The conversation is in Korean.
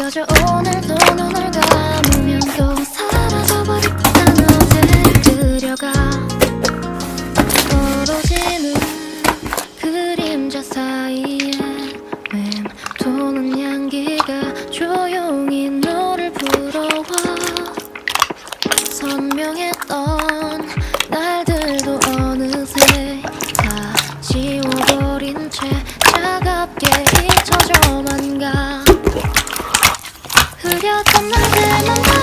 안겨줘 오늘도 눈을 감으면서 사라져버릴 듯한 어제 들려가 떨어지는 그림자 사이에 맴도는 향기가 조용히 너를 불러와 선명했던 Another, another